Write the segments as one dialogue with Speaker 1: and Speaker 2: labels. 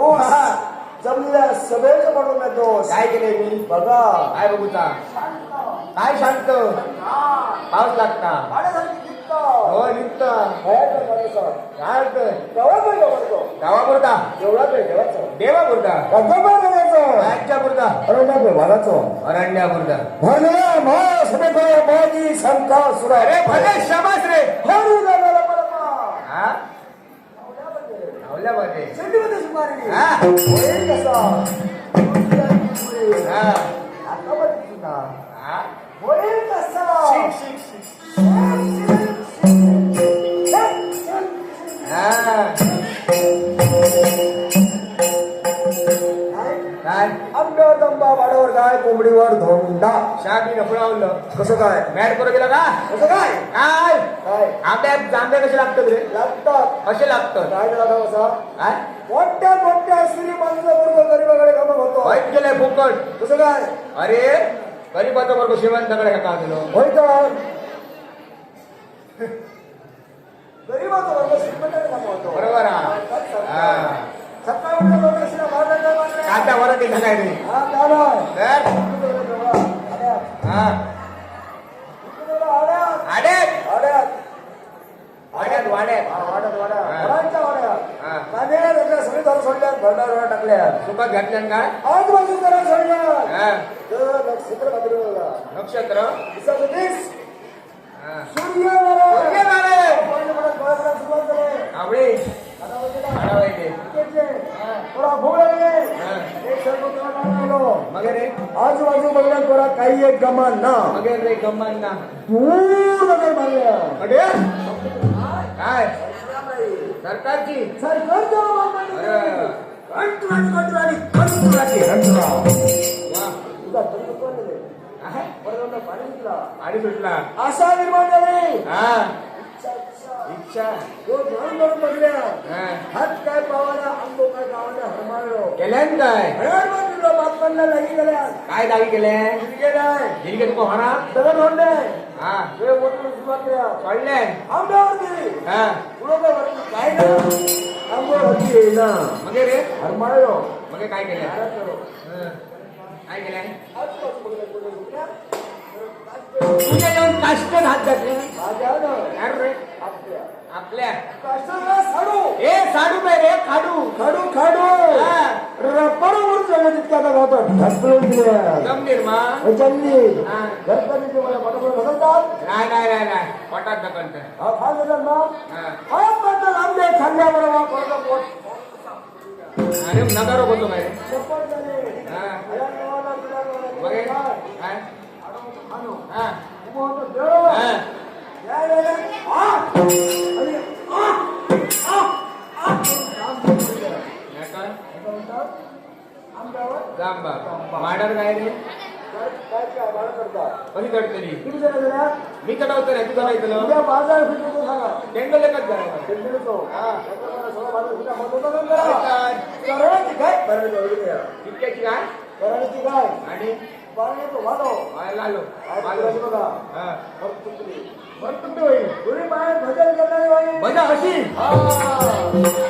Speaker 1: हा.
Speaker 2: जमल्या सभेचं म्हणून दोष
Speaker 1: काय केले मी
Speaker 2: बघा
Speaker 1: काय बघूचा काय शांत पाऊस लागता. हो निघत. काय. गावापुरता
Speaker 2: देवाचं.
Speaker 1: देवापुरता. राज्यापुरता
Speaker 2: वाघाचं.
Speaker 1: अरण्यापुरता
Speaker 2: भरलेल्या महासभेत माझी शंका सुरू.
Speaker 1: अरे भले शबास रे
Speaker 2: हरी.
Speaker 1: हा
Speaker 2: सुमारे.
Speaker 1: हा
Speaker 2: होईल कसा?
Speaker 1: हा
Speaker 2: आता बघितली ना.
Speaker 1: हा
Speaker 2: होईल कसा?
Speaker 1: शिक, शिक, शिक. हा काय
Speaker 2: आंब्यावर दंबा वाड्यावर गाय कोंबडीवर धोंडा
Speaker 1: शाबी नफळावलं
Speaker 2: कसं काय
Speaker 1: मॅट करू गेला का
Speaker 2: कसं काय
Speaker 1: काय आंब्यात जांभे कसे लागतात रे?
Speaker 2: लागतात.
Speaker 1: कसे लागतात?
Speaker 2: काय असा.
Speaker 1: काय?
Speaker 2: मोठ्या मोठ्या श्रीमंत वर्ग गरीबाकडे गमक होतो
Speaker 1: वाईट केलंय फुकट?
Speaker 2: कसं काय?
Speaker 1: अरे गरीबाचा वर्ग श्रीमंताकडे का दिलो
Speaker 2: होय तर गरीबाचा वर्ग श्रीमंताकडे गमवतो
Speaker 1: बरोबर हा. हा.
Speaker 2: सकाळी उठून लोकांना भांडायला लागले.
Speaker 1: काटा वरत दिला काय रे
Speaker 2: हा.
Speaker 1: हा
Speaker 2: आड्यात.
Speaker 1: आडे
Speaker 2: आड्यात.
Speaker 1: वाड्यात वाड्यात
Speaker 2: हा, वाड्यात, वाड्यात.
Speaker 1: हा.
Speaker 2: वडांच्या वाड्यात.
Speaker 1: हा.
Speaker 2: कांद्याला घेतल्या, सगळी झाडं सोडल्यात, भरडावर टाकल्यात.
Speaker 1: सुखात घातल्यान काय
Speaker 2: आजूबाजू जरा सोडल्यात.
Speaker 1: हा.
Speaker 2: तर नक्षत्र मात्र बघा.
Speaker 1: नक्षत्र
Speaker 2: दिसाचं दिस.
Speaker 1: हा.
Speaker 2: सूर्य मारे.
Speaker 1: सूर्य मारे.
Speaker 2: पाणी पडत डोळ्याला सुरुवात झाली.
Speaker 1: आवळे
Speaker 2: आता बघितलं?
Speaker 1: आडावायचे
Speaker 2: क्रिकेटचे. थोडा भोग लागले.
Speaker 1: हा.
Speaker 2: एक सर्व तुला नाव लावलो.
Speaker 1: मग रे
Speaker 2: आजूबाजू बघण्यात थोडा काही एक गमान ना.
Speaker 1: मग रे गम्मान ना.
Speaker 2: दूर मारल्या
Speaker 1: अडे काय? सरकारची?
Speaker 2: सरकारच्या
Speaker 1: अरे
Speaker 2: कंत्राटी कंत्राटी कंत्राटी कंत्रा
Speaker 1: वा
Speaker 2: तुझा धर्म कोण आहे?
Speaker 1: आहे?
Speaker 2: परवाना पाणी दिला.
Speaker 1: आणि सुटला
Speaker 2: असा निर्माण झाले
Speaker 1: हा
Speaker 2: इच्छा, इच्छा.
Speaker 1: इच्छा
Speaker 2: तो ध्यान लावून बघल्या
Speaker 1: हा
Speaker 2: हात काय पावाला अंगो काय गावाला हरमाळलो
Speaker 1: हा हा मग रे. मग काय केलं. हं. काय केलं. तुझ्या येऊन काष्ट हात घातले रे
Speaker 2: आपल्या. काष्टाला साडू.
Speaker 1: ए साडू पे रे? खाडू.
Speaker 2: खाडू खाडू.
Speaker 1: हा.
Speaker 2: रपरवर झालं तितक्या गावतात ढकलून दिल्या
Speaker 1: दम निर्मा
Speaker 2: वचनली
Speaker 1: हा.
Speaker 2: घरच्यांनी ते मला पटापट ढकलतात
Speaker 1: नाही नाही नाही. बोलतो? काय?
Speaker 2: काय? आणू. काम करून द्या.
Speaker 1: नाही जांबा मांडर काय रे
Speaker 2: किती जण?
Speaker 1: मी
Speaker 2: उद्या बाजार फिरतो सांगा. सगळं बाजार
Speaker 1: काय?
Speaker 2: जरा.
Speaker 1: काय?
Speaker 2: करायची काय.
Speaker 1: इतक्याची आणि?
Speaker 2: पाण्याचं वाढव.
Speaker 1: आलो
Speaker 2: बघा.
Speaker 1: हा.
Speaker 2: भरतुकडी.
Speaker 1: होईल.
Speaker 2: भजन करणारी
Speaker 1: मजा अशी?
Speaker 2: हा.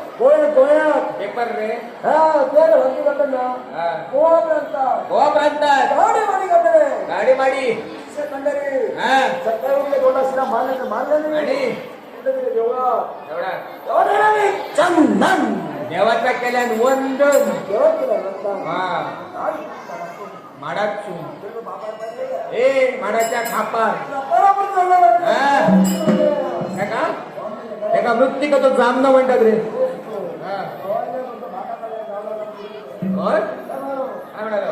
Speaker 1: गोय गोयात
Speaker 2: पेपर रे.
Speaker 1: हा तेल होती ना
Speaker 2: हा.
Speaker 1: गोवा प्रांतात
Speaker 2: गोवा प्रांतात.
Speaker 1: गाडी माडी कडे
Speaker 2: गाडी माडी.
Speaker 1: सेकंडरी
Speaker 2: हा.
Speaker 1: सकाळी उठले दोन असला मारले मारले नाही.
Speaker 2: आणि
Speaker 1: कुठे गेले देवळा
Speaker 2: एवढा
Speaker 1: एवढे नाही
Speaker 2: होय? काय म्हणालो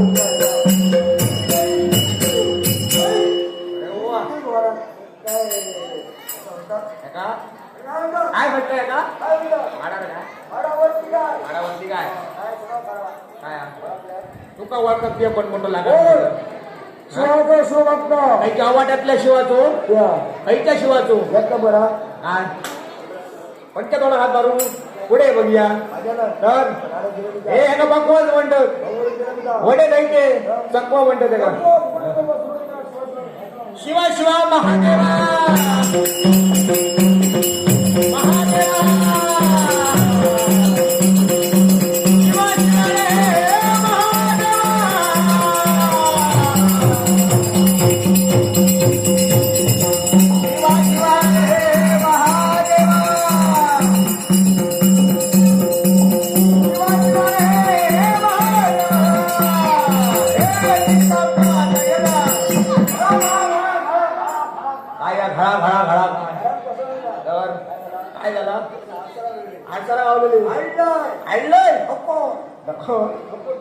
Speaker 2: तू का वाटत ते पण मोठं लागत काही वाट्यातल्या शिवाचो काहीच्या शिवाचो काय पण थोडा हात मारून पुढे बघूया. तर हे का बकवास म्हणतात वडे नाही ते चकवा म्हणतात ते का शिवा शिवा महादेवा.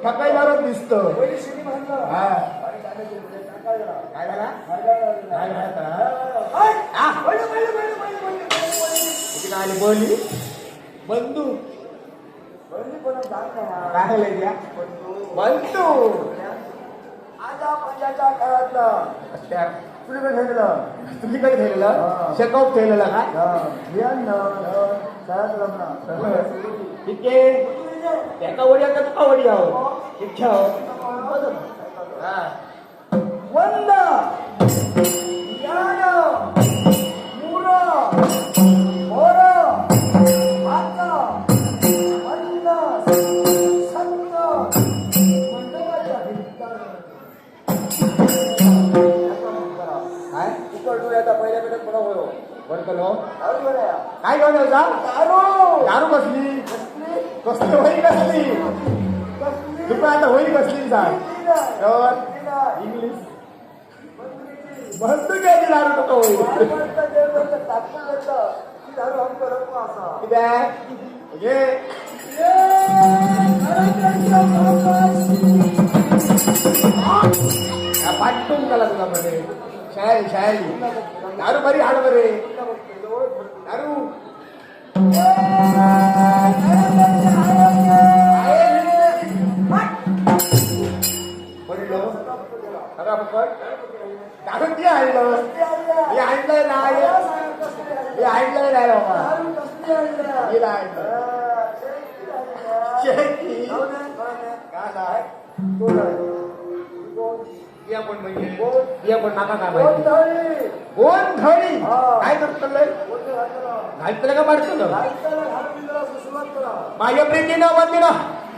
Speaker 2: ठकाई मारत दिसत. हा. काय झाला? झाला बोली. बंधू काय बंधू
Speaker 1: आजा पंजाच्या तुला काय ठेवलं
Speaker 2: तुम्ही काय ठेवलेलं. शेकअप ठेवलेलं का? ठीक आहे. एका वडी का तुका वडी आहो इच्छा तर
Speaker 1: कसली
Speaker 2: इंग्लिश म्हणतो की आधी दारू तुका होई
Speaker 1: दारू हम करत असा
Speaker 2: कित्याक घे या पाठवून गेला तुला मध्ये शायरी शायरी दारू बरी हाड बरे दारू पकड दारू ती आणलं हे आणलं नाही. हे आणलं नाही बाबा हे आणलं शेती. काय नाही ती आपण म्हणजे ती आपण नाका काय माहिती
Speaker 1: हा.
Speaker 2: काय करतलंय घालतलं का मारतलं
Speaker 1: माझ्या प्रीतीनं वंदिनं.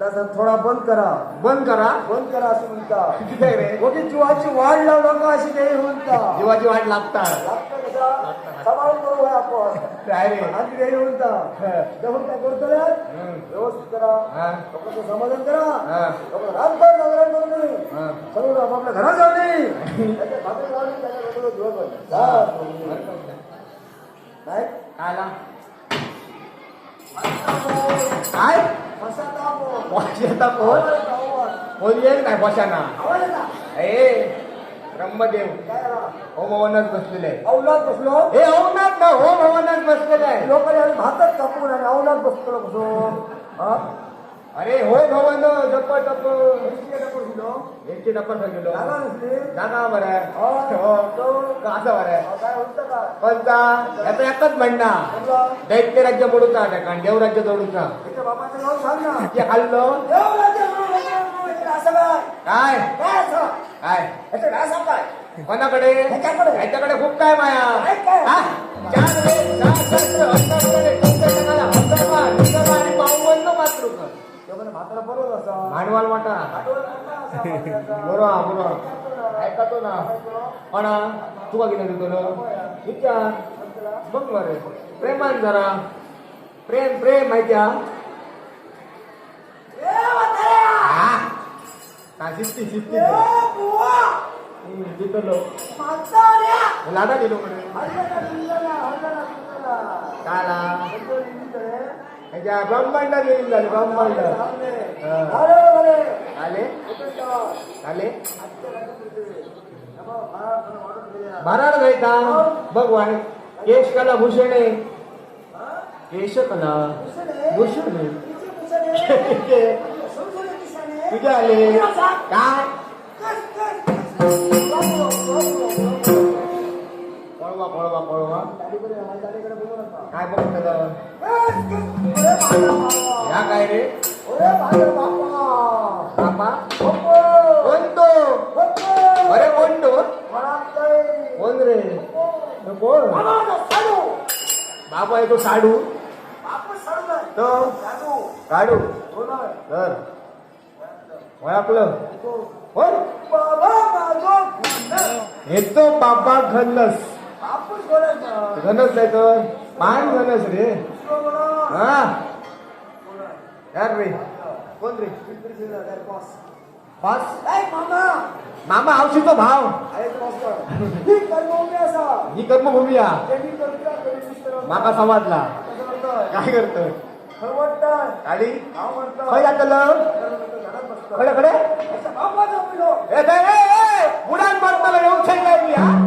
Speaker 2: तसं थोडा बंद करा.
Speaker 1: बंद करा.
Speaker 2: बंद करा असं म्हणता. मोठी जीवाची वाढ लावू नका अशी काही म्हणता.
Speaker 1: जीवाची वाट लागतात.
Speaker 2: सांभाळून करू होय आपण. आधी काही म्हणता. काय करतो. व्यवस्थित करा. लोकांचं समाधान करा. रामपाल जागरण करू नये. सर्व आपापल्या घरात जाऊ नये. त्याच्या खात्यात जाऊ नये, त्याच्या घरात दिवस भर. जा. नाही
Speaker 1: आला काय
Speaker 2: दाबो?
Speaker 1: बॉशाचा कोण. कोण येईल काय बॉशाना
Speaker 2: येता?
Speaker 1: ए ब्रह्मदेव? हो भवनात बसलेले आहे
Speaker 2: अवलाद बसलो
Speaker 1: हे अवनाथ ना हो भवनात बसलेले आहे
Speaker 2: लोकांनी भातात कापून आणि अवलाद बसतो बसून हा
Speaker 1: अरे हो भवन
Speaker 2: करून दिलो.
Speaker 1: यांची डपर गेलो.
Speaker 2: जागा नुसती.
Speaker 1: जागा बरं. आहे
Speaker 2: हा.
Speaker 1: हो.
Speaker 2: तो.
Speaker 1: असं बरं. आहे
Speaker 2: हा, काय होतं का?
Speaker 1: कोणता याचा एकच म्हणणा.
Speaker 2: समजा,
Speaker 1: दैत्य राज्य मोडूचा कारण देव राज्य जोडूचा
Speaker 2: त्याच्या बापाचं नाव सांग ना.
Speaker 1: ते खाल्लं
Speaker 2: असं काय?
Speaker 1: काय?
Speaker 2: काय असं?
Speaker 1: काय?
Speaker 2: याचं नाव सांग काय?
Speaker 1: कोणाकडे?
Speaker 2: ह्याच्याकडे.
Speaker 1: ह्याच्याकडे खूप काय माया.
Speaker 2: काय काय?
Speaker 1: हा? चार वेद, सहा शास्त्र, अंतःकरणे, पंचकला, अंतर्मा,
Speaker 2: म्हातारा बरोबर असा.
Speaker 1: भांडवल
Speaker 2: असा म्हाताऱ्याचा.
Speaker 1: बरोबर बरोबर. ऐकतो ना. पण तू का गेलं तुला? विचार. बघ बरे. प्रेमान जरा. प्रेम प्रेम माहिती हा? हा? शिस्ती शिस्ती! जितलो! लाडा दिलो म्हणे. काला ह्याच्या ब्रह्मांड गेली झाली ब्रह्मांड.
Speaker 2: आले, आले.
Speaker 1: आले
Speaker 2: उतरता.
Speaker 1: आले
Speaker 2: आजच्या रात्री. नमा, भारा, भारा, वाढून गेल्या.
Speaker 1: भराड जायचा भगवान केश कला भूषण? केश कला
Speaker 2: भूषण आहे?
Speaker 1: भूषण आहे.
Speaker 2: किती भूषण आहे? संशोधन किसाने.
Speaker 1: तुझे आले. काय पळवा पळवा पळवा. काय बघत होता?
Speaker 2: कस, कस. ओरे माझा बाबा.
Speaker 1: या काय रे
Speaker 2: ओरे माझा बाबा.
Speaker 1: बापा
Speaker 2: बाप्पा.
Speaker 1: कोण तो
Speaker 2: बाप्पा.
Speaker 1: अरे कोण तो
Speaker 2: म्हणत नाही.
Speaker 1: कोण रे कोण
Speaker 2: बाबा, साडू.
Speaker 1: बापा आहे तो साडू
Speaker 2: हो नाही.
Speaker 1: तर ओळखलं
Speaker 2: तो.
Speaker 1: कोण
Speaker 2: बाबा माझो गुंड.
Speaker 1: हे तो बाबा घनस घनस नाही तर पान घनस रे. हा. यार रे. कोण रे. पास
Speaker 2: मामा.
Speaker 1: मामा आवशीचा भाव.
Speaker 2: ही कर्मभूमी असा.
Speaker 1: ही हा. माका समाजला? काय
Speaker 2: नाव म्हणतात.
Speaker 1: खय जातलं. खडे खडे? बुडान मारताना येऊन सांगाय मी हा?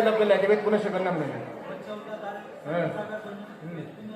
Speaker 1: जोडून साखत आहे ते पुन्हा शकत नाही.